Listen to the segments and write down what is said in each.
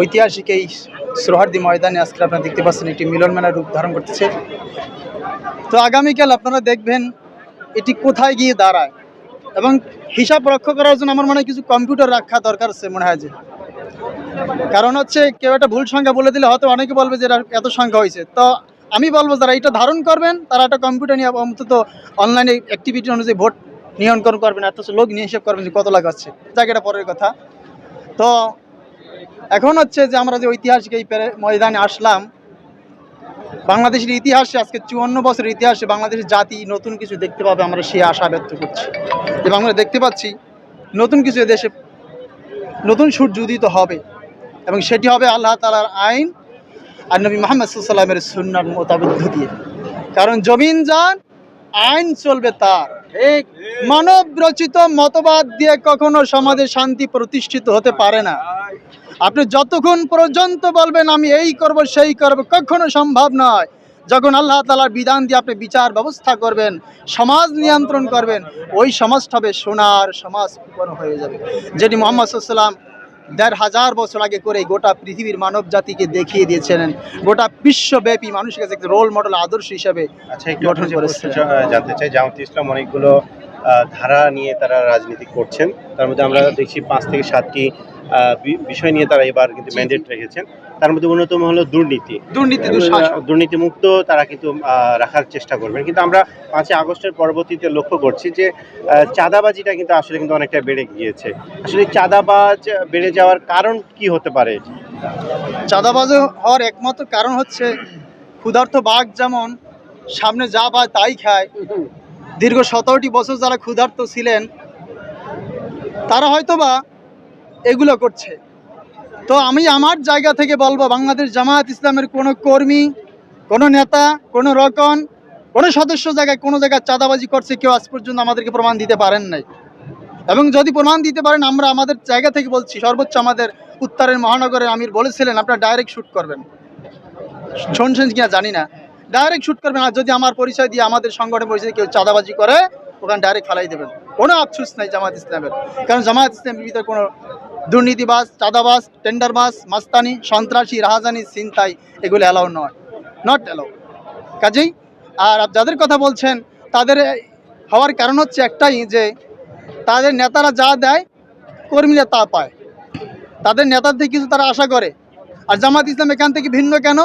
ঐতিহাসিক এই সোহার্দি ময়দানে আজকে আপনারা দেখতে পাচ্ছেন একটি মিলন মেলার রূপ ধারণ করতেছে। তো আগামীকাল আপনারা দেখবেন এটি কোথায় গিয়ে দাঁড়ায় এবং হিসাব রক্ষা করার জন্য আমার মনে হয় কিছু কম্পিউটার রাখা দরকার আছে মনে হয় যে। কারণ হচ্ছে কেউ একটা ভুল সংখ্যা বলে দিলে হয়তো অনেকে বলবে যে এত সংখ্যা হয়েছে। তো আমি বলব যারা এটা ধারণ করবেন, তারা একটা কম্পিউটার নিয়ে অন্তত অনলাইনে অ্যাক্টিভিটি অনুযায়ী ভোট নিয়ন্ত্রণ করবেন এত লোক নিয়ে হিসাব করবেন যে কত লাগাচ্ছে যাক, এটা পরের কথা। তো এখন হচ্ছে যে আমরা যে ঐতিহাসিক এই ময়দানে আসলাম বাংলাদেশের ইতিহাসে আজকে চুয়ান্ন বছরের ইতিহাসে বাংলাদেশের জাতি নতুন কিছু দেখতে পাবে আমরা সে আশা ব্যক্ত করছি। এবং আমরা দেখতে পাচ্ছি নতুন কিছু দেশে নতুন সূর্য উদিত হবে এবং সেটি হবে আল্লাহ তালার আইন আর নবী মোহাম্মদ সাল্লামের সুন্নার মোতাবদ্ধ দিয়ে। কারণ জমিন যান আইন চলবে তার। মানব রচিত মতবাদ দিয়ে কখনো সমাজে শান্তি প্রতিষ্ঠিত হতে পারে না। আপনি যতক্ষণ পর্যন্ত বলবেন আমি এই করব সেই করব কখনো সম্ভব নয়। যখন আল্লাহ তালার বিধান দিয়ে আপনি বিচার ব্যবস্থা করবেন সমাজ নিয়ন্ত্রণ করবেন ওই সমাজটা হবে সোনার সমাজ হয়ে যাবে। যেটি মোহাম্মদ সাল্লাম দেড় হাজার বছর আগে করে গোটা পৃথিবীর মানব জাতিকে দেখিয়ে দিয়েছিলেন। গোটা বিশ্বব্যাপী মানুষের কাছে একটা রোল মডেল আদর্শ হিসাবে আচ্ছা গঠন করেছে। জানতে চাই জামাত ইসলাম অনেকগুলো ধারা নিয়ে তারা রাজনীতি করছেন। তার মধ্যে আমরা দেখছি পাঁচ থেকে সাতটি বিষয় নিয়ে তারা এবার কিন্তু। ম্যান্ডেট রেখেছেন। তার মধ্যে অন্যতম হলো দুর্নীতি। দুর্নীতি দুর্নীতি মুক্ত তারা কিন্তু রাখার চেষ্টা করবেন। কিন্তু আমরা পাঁচই আগস্টের পরবর্তীতে লক্ষ্য করছি যে চাঁদাবাজিটা কিন্তু আসলে কিন্তু অনেকটা বেড়ে গিয়েছে। আসলে চাঁদাবাজ বেড়ে যাওয়ার কারণ কি হতে পারে? চাঁদাবাজ হওয়ার একমাত্র কারণ হচ্ছে ক্ষুধার্ত বাঘ যেমন সামনে যা পায় তাই খায়। দীর্ঘ সতেরোটি বছর যারা ক্ষুধার্ত ছিলেন, তারা হয়তোবা এগুলো করছে। তো আমি আমার জায়গা থেকে বলব, বাংলাদেশ জামায়াত ইসলামের কোনো কর্মী, কোনো নেতা, কোনো রকম, কোনো সদস্য জায়গায় কোনো জায়গায় চাঁদাবাজি করছে কেউ আজ পর্যন্ত আমাদেরকে প্রমাণ দিতে পারেন নাই। এবং যদি প্রমাণ দিতে পারেন, আমরা আমাদের জায়গা থেকে বলছি, সর্বোচ্চ আমাদের উত্তরের মহানগরের আমির বলেছিলেন, আপনারা ডাইরেক্ট শ্যুট করবেন। শুনছেন কিনা জানি না। ডাইরেক্ট শ্যুট করবেন। আর যদি আমার পরিচয় দিয়ে আমাদের সংগঠনের পরিচয় কেউ চাঁদাবাজি করে, ওখানে ডাইরেক্ট ফালাই দেবেন। কোনো আফসুস নাই জামাত ইসলামের। কারণ জামাত ইসলামের ভিতরে কোনো দুর্নীতিবাজ, চাঁদাবাজ টেন্ডারবাজ মাস্তানি, সন্ত্রাসী, রাহাজানি চিন্তাই এগুলো অ্যালাউ নয়। নট অ্যালাউ কাজেই আর যাদের কথা বলছেন, তাদের হওয়ার কারণ হচ্ছে একটাই যে, তাদের নেতারা যা দেয়, কর্মীরা তা পায়। তাদের নেতার থেকে কিছু তারা আশা করে। আর জামাত ইসলাম এখান থেকে ভিন্ন কেন?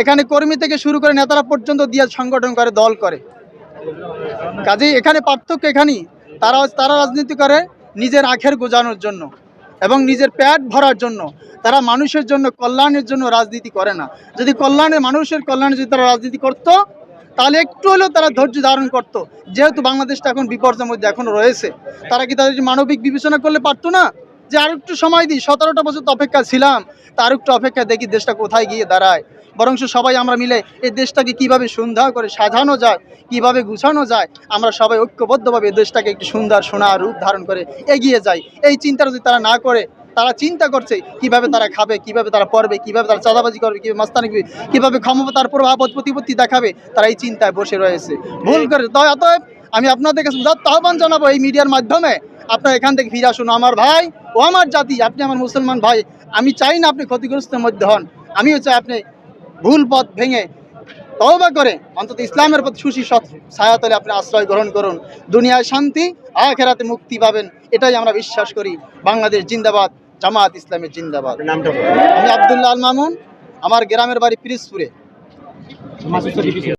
এখানে কর্মী থেকে শুরু করে নেতারা পর্যন্ত দিয়ে সংগঠন করে, দল করে। কাজেই এখানে পার্থক্য এখানেই। তারা তারা রাজনীতি করে নিজের আখের গোজানোর জন্য এবং নিজের প্যাট ভরার জন্য। তারা মানুষের জন্য, কল্যাণের জন্য রাজনীতি করে না। যদি কল্যাণে, মানুষের কল্যাণে যদি তারা রাজনীতি করতো, তাহলে একটু হলেও তারা ধৈর্য ধারণ করতো। যেহেতু বাংলাদেশটা এখন বিপর্যয়ের মধ্যে এখন রয়েছে, তারা কি তাদের মানবিক বিবেচনা করলে পারতো না? যে আর একটু সময় দিই, সতেরোটা বছর তো অপেক্ষা ছিলাম, তার একটু অপেক্ষা দেখি দেশটা কোথায় গিয়ে দাঁড়ায়। বরং সবাই আমরা মিলে এই দেশটাকে কীভাবে সুন্দর করে সাজানো যায়, কীভাবে গুছানো যায়, আমরা সবাই ঐক্যবদ্ধভাবে দেশটাকে একটু সুন্দর সোনা রূপ ধারণ করে এগিয়ে যাই। এই চিন্তা যদি তারা না করে, তারা চিন্তা করছে কীভাবে তারা খাবে, কীভাবে তারা পড়বে, কীভাবে তারা চাঁদাবাজি করবে, কীভাবে মাস্তানি করবে, কীভাবে ক্ষমতার প্রভাব, প্রতিপত্তি দেখাবে, তারা এই চিন্তায় বসে রয়েছে। ভুল করে অতএব আমি আপনাদের কাছে আহ্বান জানাব এই মিডিয়ার মাধ্যমে আপনার এখান থেকে ফিরে আসুন। আমার ভাই ও আমার জাতি আপনি আমার মুসলমান ভাই। আমি চাই না আপনি ক্ষতিগ্রস্তের মধ্যে হন। আমিও চাই আপনি ভুল পথ ভেঙে তওবা করে অন্তত ইসলামের প্রতি সুশি সৎ ছায়াতলে আপনি আশ্রয় গ্রহণ করুন। দুনিয়ায় শান্তি আখেরাতে মুক্তি পাবেন। এটাই আমরা বিশ্বাস করি। বাংলাদেশ জিন্দাবাদ জামাত ইসলামের জিন্দাবাদ। আমি আবদুল্লাহ আল মামুন আমার গ্রামের বাড়ি পিরিজপুরে